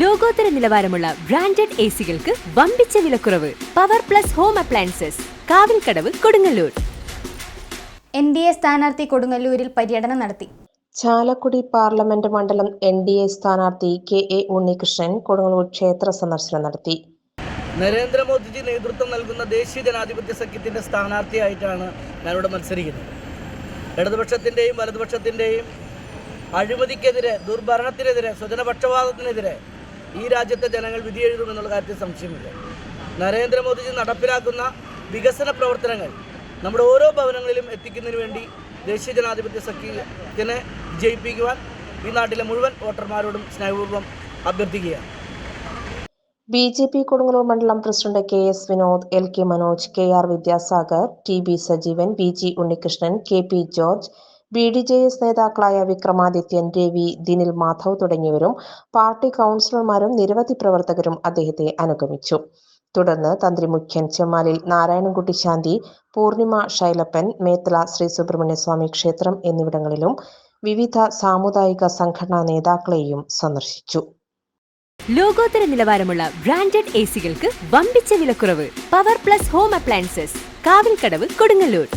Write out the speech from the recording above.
ലോകോത്തര നിലവാരമുള്ള branded A സികൾക്ക് വമ്പിച്ച വിലക്കുറവ്. Power plus home appliances Kavilkadavu Kodungallur. N D A സ്ഥാനാർത്ഥി കൊടുങ്ങല്ലൂരിൽ പര്യടനം നടത്തി. ചാലക്കുടി പാർലമെന്റ് മണ്ഡലം എൻ ഡി എ സ്ഥാനാർത്ഥി കെ എ ഉണ്ണികൃഷ്ണൻ കൊടുങ്ങല്ലൂർ ക്ഷേത്ര സന്ദർശനം നടത്തി. നരേന്ദ്രമോദിജി നേതൃത്വം നൽകുന്ന ദേശീയ ജനാധിപത്യ സഖ്യത്തിന്റെ സ്ഥാനാർത്ഥിയായിട്ടാണ് ഞാനിവിടെ മത്സരിക്കുന്നത്. ഇടതുപക്ഷത്തിന്റെയും വലതുപക്ഷത്തിന്റെയും അഴിമതിക്കെതിരെ ദുർഭരണത്തിനെതിരെ സ്വജനപക്ഷപാതത്തിനെതിരെ ഈ രാജ്യത്തെ ജനങ്ങൾ വിധി വിധിയെഴുതുമെന്നുള്ള കാര്യത്തിൽ സംശയമില്ല. നരേന്ദ്രമോദിജി നടപ്പിലാക്കുന്ന വികസന പ്രവർത്തനങ്ങൾ നമ്മുടെ ഓരോ ഭവനങ്ങളിലും എത്തിക്കുന്നതിന് വേണ്ടി ദേശീയ ജനാധിപത്യ സഖ്യത്തിനെ വിജയിപ്പിക്കുവാൻ ഈ നാട്ടിലെ മുഴുവൻ വോട്ടർമാരോടും സ്നേഹപൂർവം അഭ്യർത്ഥിക്കുകയാണ്. ബി ജെ പി കൊടുങ്ങല്ലൂർ മണ്ഡലം president K S Vinod L K Manoj K R Vidyasagar T B Sajeevan B G Unnikrishnan K P George B D J S നേതാക്കളായ വിക്രമാദിത്യൻ രവി ദിനിൽ മാധവ് തുടങ്ങിയവരും പാർട്ടി കൗൺസിലർമാരും നിരവധി പ്രവർത്തകരും അദ്ദേഹത്തെ അനുഗമിച്ചു. തുടർന്ന് തന്ത്രി മുഖ്യൻ ചെമ്മാലിൽ നാരായണൻകുട്ടി ശാന്തി പൂർണിമ ശൈലപ്പൻ മേത്തല ശ്രീ സുബ്രഹ്മണ്യസ്വാമി ക്ഷേത്രം എന്നിവിടങ്ങളിലും വിവിധ സാമുദായിക സംഘടനാ നേതാക്കളെയും സന്ദർശിച്ചു. ലോകോത്തര നിലവാരമുള്ള ബ്രാൻഡഡ് എ സികൾക്ക് വമ്പിച്ച വിലക്കുറവ്. Power plus home appliances Kavilkadavu Kodungallur.